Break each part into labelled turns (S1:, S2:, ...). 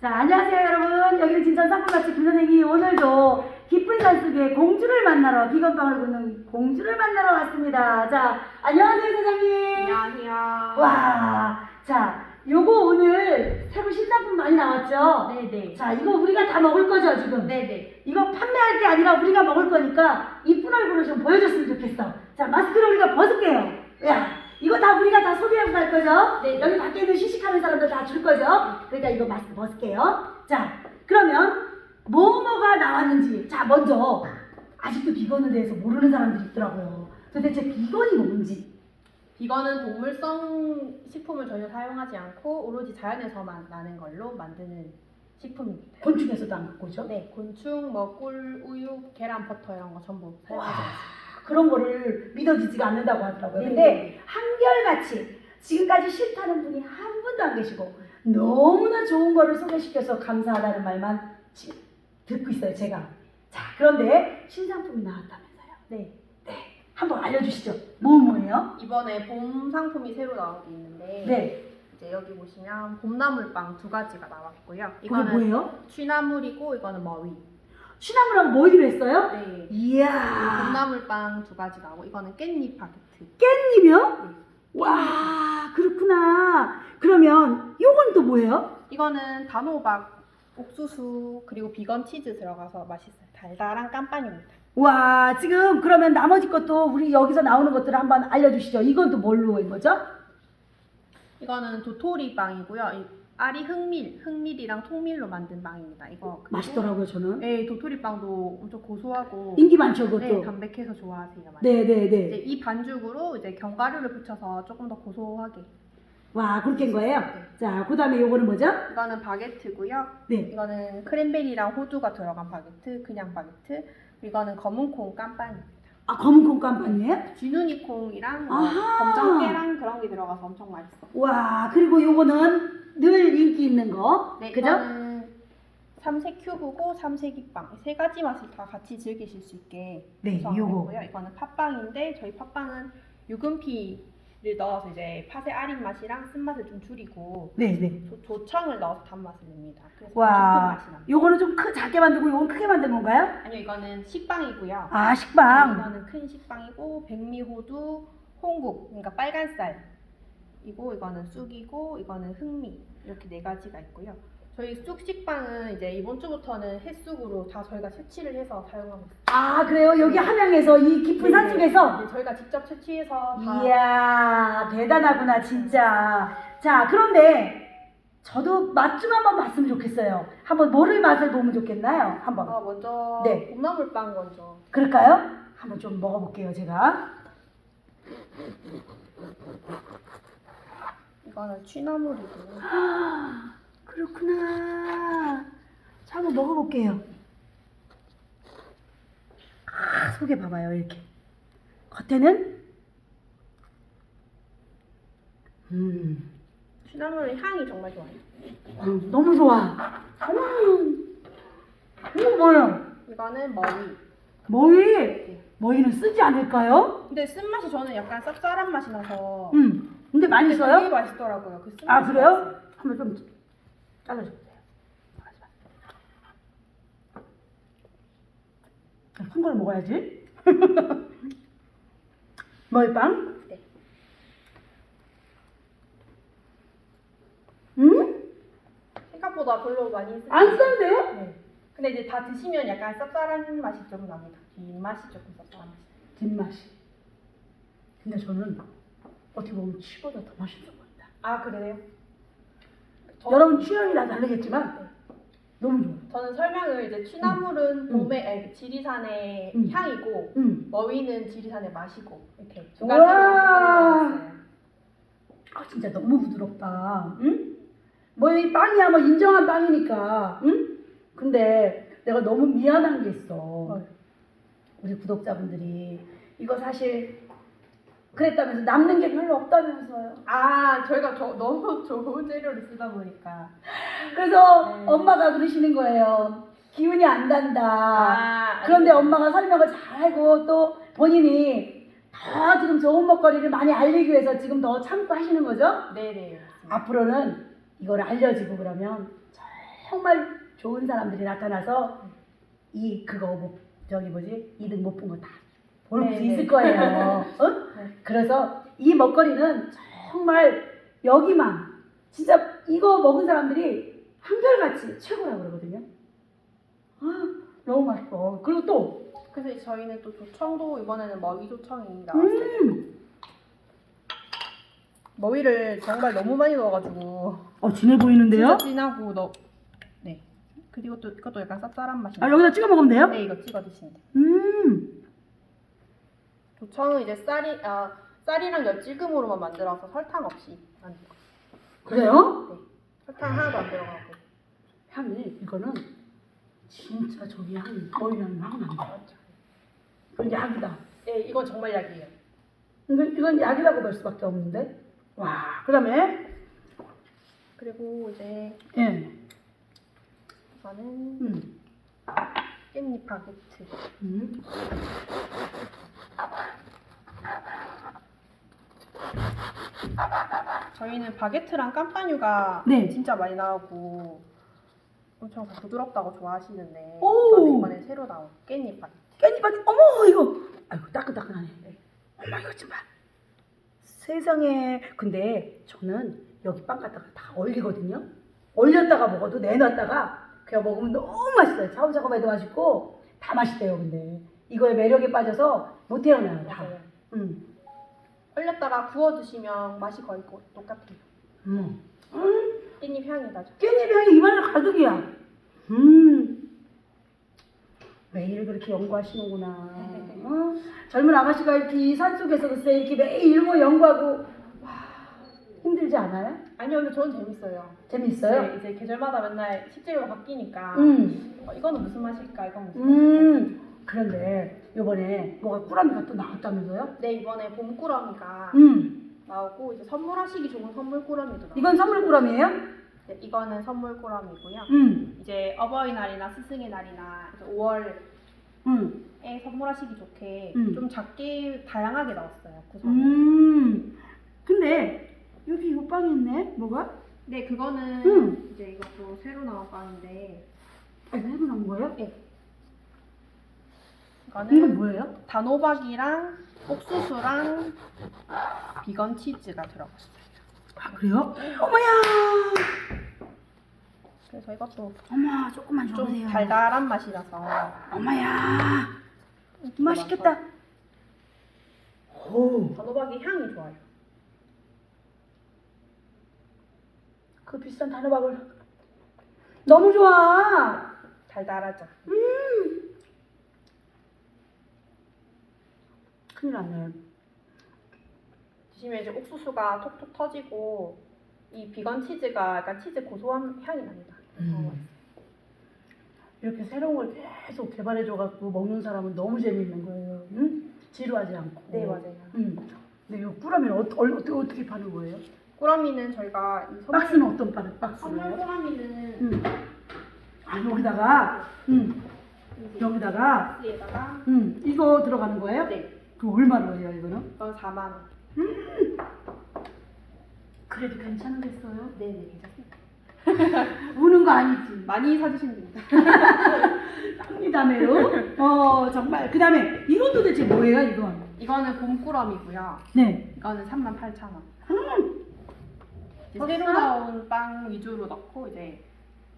S1: 자, 안녕하세요, 여러분. 여기는 진천 상품같이 김선생이 오늘도 깊은 산 속에 공주를 만나러, 비건방을 걷는 공주를 만나러 왔습니다. 자, 안녕하세요, 사장님.
S2: 안녕하세요.
S1: 와, 자, 요거 오늘 새로 신상품 많이 나왔죠?
S2: 네네.
S1: 자, 이거 우리가 다 먹을 거죠, 지금?
S2: 네네.
S1: 이거 판매할 게 아니라 우리가 먹을 거니까 이쁜 얼굴을 좀 보여줬으면 좋겠어. 자, 마스크를 우리가 벗을게요. 야, 이거 다 우리가 다 소비하고 갈 거죠?
S2: 네.
S1: 여기 밖에 있는 시식하는 사람들 다 줄 거죠? 그러니까 이거 마스크 벗을게요. 자, 그러면 뭐뭐가 나왔는지. 자, 먼저 아직도 비건에 대해서 모르는 사람들이 있더라고요. 도대체 비건이 뭔지.
S2: 비건은 동물성 식품을 전혀 사용하지 않고 오로지 자연에서만 나는 걸로 만드는 식품입니다.
S1: 곤충에서도 안 갖고 오죠?
S2: 네, 곤충, 뭐 꿀, 우유, 계란, 버터 이런 거 전부 사용하지 않습니다.
S1: 그런 거를 믿어지지가 않는다고 하더라고요.
S2: 네,
S1: 근데
S2: 네.
S1: 한결같이 지금까지 싫다는 분이 한 분도 안 계시고 너무나 좋은 거를 소개시켜서 감사하다는 말만 지- 듣고 있어요, 제가. 자, 그런데 신상품이 나왔다면서요.
S2: 네.
S1: 한번 알려주시죠. 뭐 뭐예요?
S2: 이번에 봄 상품이 새로 게 있는데
S1: 네,
S2: 이제 여기 보시면 봄나물빵 두 가지가 나왔고요. 이거는
S1: 뭐예요?
S2: 취나물이고 이거는 머위.
S1: 취나물 하고 뭐이로 했어요?
S2: 네.
S1: 이야,
S2: 봄나물빵 두 가지 나오고 이거는 깻잎 바게트.
S1: 깻잎이요?
S2: 네.
S1: 와, 그렇구나. 그러면 요건 또 뭐예요?
S2: 이거는 단호박, 옥수수 그리고 비건 치즈 들어가서 맛있어요. 달달한 깜빵입니다.
S1: 와, 지금 그러면 나머지 것도 우리 여기서 나오는 것들을 한번 알려주시죠. 이건 또 뭘로 한 거죠?
S2: 이거는 도토리 빵이고요. 이 알이 흑밀, 흑밀이랑 통밀로 만든 빵입니다. 이거 그리고-
S1: 맛있더라고요, 저는.
S2: 네, 도토리 빵도 엄청 고소하고
S1: 인기 많죠,
S2: 네,
S1: 그것도.
S2: 담백해서 좋아하세요. 많이.
S1: 네, 네,
S2: 이제
S1: 네.
S2: 이 반죽으로 이제 견과류를 붙여서 조금 더 고소하게.
S1: 와, 그렇게 한 거예요?
S2: 네.
S1: 자, 그 다음에 요거는 뭐죠?
S2: 이거는 바게트고요.
S1: 네.
S2: 이거는 크랜베리랑 호두가 들어간 바게트, 그냥 바게트. 이거는 검은콩 깜빵입니다.
S1: 아, 검은 콩 깜빵이에요?
S2: 쥐눈이 콩이랑 뭐
S1: 아하.
S2: 검정깨랑 그런 게 들어가서 엄청 맛있어.
S1: 와, 그리고 요거는 늘 인기 있는 거.
S2: 네,
S1: 그죠?
S2: 삼색 큐브고 삼색이빵 세 가지 맛을 다 같이 즐기실 수 있게
S1: 네,
S2: 구성한
S1: 요거.
S2: 거고요. 이거는 팥빵인데 저희 팥빵은 유금피를 넣어서 이제 팥의 아린 맛이랑 쓴맛을 좀 줄이고
S1: 네, 네.
S2: 조, 조청을 넣어서 단맛을 냅니다. 그래서 깊은
S1: 와,
S2: 맛이 납니다.
S1: 요거는 좀 크, 작게 만들고 요건 크게 만든 건가요?
S2: 아니요, 이거는 식빵이고요.
S1: 아, 식빵.
S2: 이거는 큰 식빵이고 백미호두, 홍국, 그러니까 빨간 쌀. 이고 이거는 쑥이고 이거는 흑미 이렇게 네 가지가 있고요. 저희 쑥 식빵은 이제 이번 주부터는 햇쑥으로 다 저희가 채취를 해서 사용하고 있어요.
S1: 아, 그래요? 여기 함양에서 이 깊은 산 속에서?
S2: 네, 저희가 직접 채취해서 다
S1: 이야, 대단하구나, 진짜. 자, 그런데 저도 맛 좀 한번 봤으면 좋겠어요. 한번 뭐를 맛을 보면 좋겠나요? 한번.
S2: 아, 먼저
S1: 네.
S2: 봄나물빵 먼저.
S1: 그럴까요? 한번 좀 먹어볼게요, 제가.
S2: 이거는 취나물이고
S1: 아, 그렇구나. 자, 한번 먹어볼게요. 아, 속에 봐봐요, 이렇게. 겉에는, 음,
S2: 취나물의 향이 정말 좋아요.
S1: 음, 너무 좋아. 음, 이거 뭐야?
S2: 이거는 머위.
S1: 머위, 머위는 쓰지 않을까요?
S2: 근데 쓴맛이 저는 약간 쌉쌀한 맛이 나서
S1: 음, 근데 많이
S2: 되게
S1: 써요?
S2: 맛있더라고요. 그 쓴맛이
S1: 아, 그래요? 한번 좀 잘라주세요. 큰 걸 먹어야지. 머리빵?
S2: 네.
S1: 음?
S2: 생각보다 별로 많이 쓰지
S1: 안 싼데요?
S2: 네. 근데 이제 다 드시면 약간 쌉쌀한 맛이 좀 납니다. 뒷맛이 조금 쌉쌀한 맛이.
S1: 뒷맛이. 근데 저는 어떻게 보면 치보다 더 맛있는 것 같다.
S2: 아 그래요? 저,
S1: 여러분 취향이 다 다르겠지만 너무 좋아요.
S2: 저는 설명을 이제 취나물은
S1: 음.
S2: 봄의 아니, 지리산의
S1: 음.
S2: 향이고
S1: 음.
S2: 머위는 지리산의 맛이고 이렇게 두 설명했어요.
S1: 아 진짜 너무 부드럽다. 응? 뭐 이 빵이야 뭐 인정한 빵이니까. 응? 근데 내가 너무 미안한 게 있어. 우리 구독자분들이 이거 사실 그랬다면서 남는 게 별로 없다면서요.
S2: 아 저희가 저, 너무 좋은 재료를 쓰다 보니까
S1: 그래서
S2: 네.
S1: 엄마가 그러시는 거예요. 기운이 안 간다.
S2: 아
S1: 그런데 엄마가 설명을 잘하고 또 본인이 더 지금 좋은 먹거리를 많이 알리기 위해서 지금 더 참고 하시는 거죠?
S2: 네네 맞습니다.
S1: 앞으로는 이걸 알려지고 그러면 정말 좋은 사람들이 나타나서 이 그거 뭐 저기 뭐지 이등 못 본 거 다 볼 수
S2: 네,
S1: 있을
S2: 네.
S1: 거예요. 어?
S2: 네.
S1: 그래서 이 먹거리는 정말 여기만 진짜 이거 먹은 사람들이 한결같이 최고라고 그러거든요. 아 너무 맛있어. 그리고 또
S2: 그래서 저희는 또 조청도 이번에는 머위 조청이 나왔어요.
S1: 음,
S2: 머위를 정말 너무 많이 넣어가지고
S1: 어 진해 보이는데요?
S2: 진짜 진하고 너 네. 그리고 또 이것도 약간 쌉쌀한 맛이
S1: 아
S2: 나요.
S1: 여기다 찍어 먹으면 돼요?
S2: 네 이거 찍어 드시면 돼요.
S1: 음,
S2: 조청은 이제 쌀이 아 쌀이랑 엿질금으로만 만들어서 설탕 없이 거.
S1: 그래요?
S2: 네. 설탕 하나도 안 들어가고.
S1: 향이 이거는 진짜 저기 향이 거의 향이 확 난다. 이건 약이다.
S2: 네 이건 정말 약이에요.
S1: 이건, 이건 약이라고 볼 수밖에 없는데. 와, 그다음에
S2: 그리고 이제
S1: 예,
S2: 이거는
S1: 음,
S2: 깻잎 바게트.
S1: 음,
S2: 저희는 바게트랑 깜파뉴가
S1: 네.
S2: 진짜 많이 나오고 엄청 부드럽다고 좋아하시는데
S1: 오!
S2: 이거는 이번에 새로 나온 깻잎 바게트.
S1: 깻잎하기 어머 이거, 아이고 따끈따끈하네. 어머 이거 좀 봐. 세상에, 근데 저는 여기 빵 갖다가 다 얼리거든요. 얼렸다가 먹어도 내놨다가 그냥 먹으면 너무 맛있어요. 차고차고 해도 맛있고 다 맛있대요. 근데 이거의 매력에 빠져서 못 태어나요 다.
S2: 맞아요.
S1: 음,
S2: 얼렸다가 구워 드시면 맛이 거의 고- 똑같아요.
S1: 음.
S2: 깻잎 향이 나죠.
S1: 깻잎 향이 입안에 가득이야. 음. 매일 그렇게 연구하시는구나. 어? 젊은 아가씨가 이렇게 이 산속에서 글쎄 이렇게 매일 일고 연구하고 와, 힘들지 않아요?
S2: 아니요, 근데 저는 재밌어요.
S1: 재밌어요?
S2: 네, 이제 계절마다 맨날 식재료가 바뀌니까
S1: 음.
S2: 어, 이거는 무슨 맛일까, 이건 무슨 맛일까.
S1: 음. 그런데 요번에 뭐가 꾸러미가 또 나왔다면서요?
S2: 네, 이번에 봄 꾸러미가
S1: 음.
S2: 나오고 이제 선물하시기 좋은 선물 꾸러미도 나오고
S1: 이건 선물 꾸러미예요?
S2: 네, 이거는 선물 꾸러미고요.
S1: 음.
S2: 이제 어버이날이나 스승의 날이나 5월에
S1: 음.
S2: 선물하시기 좋게
S1: 음.
S2: 좀 작게 다양하게 나왔어요. 구성.
S1: 음. 근데 여기 이거 빵이 있네. 뭐가?
S2: 네, 그거는
S1: 음.
S2: 이제 이것도 새로 나온 빵인데
S1: 아, 해고 나온 거예요?
S2: 이거는
S1: 이건 뭐예요?
S2: 단호박이랑 옥수수랑 비건 치즈가 들어갔어요.
S1: 아 그래요? 어머야!
S2: 그래서 이것도
S1: 어머 조금만
S2: 좀
S1: 줘보세요.
S2: 달달한 맛이라서
S1: 어머야! 맛있겠다. 오,
S2: 단호박의 향이 좋아요.
S1: 그 비싼 단호박을 너무 좋아.
S2: 달달하죠.
S1: 큰일 났네.
S2: 드시면 이제 옥수수가 톡톡 터지고 이 비건 치즈가 약간 치즈 고소한 향이 납니다.
S1: 음. 이렇게 새로운 걸 계속 개발해줘갖고 먹는 사람은 너무 재밌는 거예요. 응? 지루하지 않고.
S2: 네 맞아요.
S1: 응. 근데 이 꾸러미는 어, 어, 어떻게 어떻게 파는 거예요?
S2: 꾸러미는 저희가 이 선물,
S1: 박스는 어떤 바-
S2: 선물
S1: 박스예요?
S2: 꾸러미는
S1: 응. 아 여기다가 응. 여기다가
S2: 박스에다가
S1: 응. 이거 들어가는 거예요?
S2: 네
S1: 그 얼마로 해요 이거는?
S2: 이건 4만 원.
S1: 그래도 괜찮으겠어요?
S2: 네네 괜찮습니다.
S1: 우는 거 아니지?
S2: 많이 사주시면 됩니다.
S1: 땀이다매로. 어 정말. 그 다음에 이건 도대체 뭐예요 이건?
S2: 이거는 봄꾸러미고요.
S1: 네.
S2: 이거는 38,000원. 이제
S1: 어,
S2: 새로
S1: 싸?
S2: 나온 빵 위주로 넣고 이제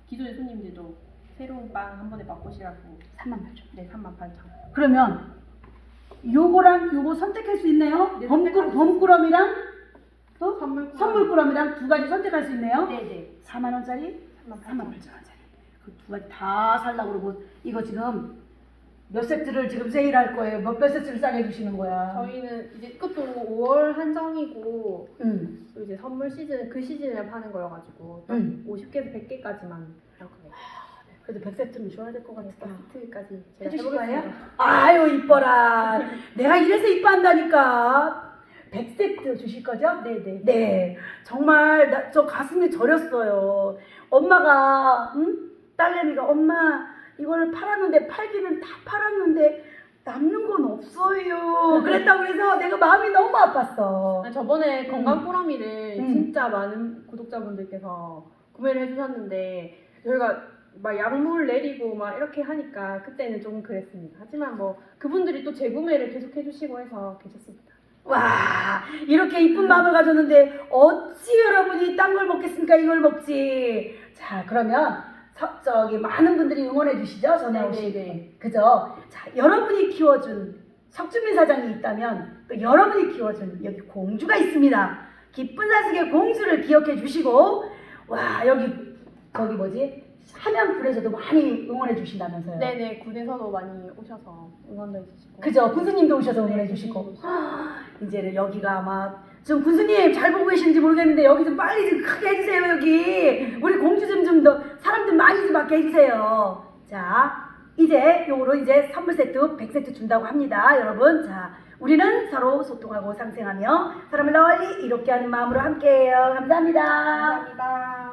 S2: 기존의 손님들도 새로운 빵 한 번에 맛보시라고
S1: 3만 8천.
S2: 네 38,000원.
S1: 그러면 요거랑 요거 선택할 수 있네요?
S2: 네,
S1: 범꾸,
S2: 선택할 수
S1: 범꾸러미랑 또
S2: 선물
S1: 선물꾸러미랑 두 가지 선택할 수 있네요?
S2: 네네.
S1: 4만 원짜리, 3만
S2: 38,000원.
S1: 8천 원짜리. 그 두 가지 다 살라고 그러고 이거 지금 몇 세트를 지금 세일할 거예요? 몇, 몇 세트를 싸게 주시는 거야?
S2: 저희는 이제 그것도 5월 한정이고
S1: 응.
S2: 또 이제 선물 시즌 그 시즌에 파는 거여가지고
S1: 응.
S2: 50개에서 100개까지만 이렇게
S1: 그래도 100세트는 줘야 될 것 같아.
S2: 세트까지 제가
S1: 해주실. 거예요? 아유 이뻐라. 내가 이래서 이뻐한다니까. 100세트 주실 거죠?
S2: 네네.
S1: 네. 정말 나, 저 가슴이 저렸어요. 엄마가 응? 딸내미가 엄마 이걸 팔았는데 팔기는 다 팔았는데 남는 건 없어요. 그랬다고 해서 내가 마음이 너무 아팠어.
S2: 아니, 저번에
S1: 음.
S2: 건강 꾸러미를
S1: 음.
S2: 진짜 많은 구독자분들께서 구매를 해주셨는데 저희가 막 약물 내리고 막 이렇게 하니까 그때는 좀 그랬습니다. 하지만 뭐 그분들이 또 재구매를 계속 해주시고 해서 괜찮습니다.
S1: 와 이렇게 이쁜 마음을 가졌는데 어찌 여러분이 딴 걸 먹겠습니까? 이걸 먹지. 자 그러면 서, 저기 많은 분들이 응원해 주시죠? 전에 오신
S2: 네네네.
S1: 그죠? 자 여러분이 키워준 석주민 사장이 있다면 또 여러분이 키워준 여기 공주가 있습니다. 기쁜 사직의 공주를 기억해 주시고 와 여기 저기 뭐지 함양군에서도 많이 응원해 주신다면서요?
S2: 네네 군에서도 많이 오셔서 응원도 해주시고.
S1: 그죠? 군수님도 오셔서 응원해
S2: 네,
S1: 주시고.
S2: 군수님도
S1: 이제는 여기가 아마 좀 군수님 잘 보고 계시는지 모르겠는데 여기 좀 빨리 좀 크게 해주세요 여기. 우리 공주 좀 좀 더 사람들 많이 좀 받게 해주세요. 자 이제 요거로 이제 선물 세트 100세트 준다고 합니다 여러분. 자 우리는 서로 소통하고 상생하며 사람을 널리 이롭게 하는 마음으로 함께해요. 감사합니다.
S2: 감사합니다.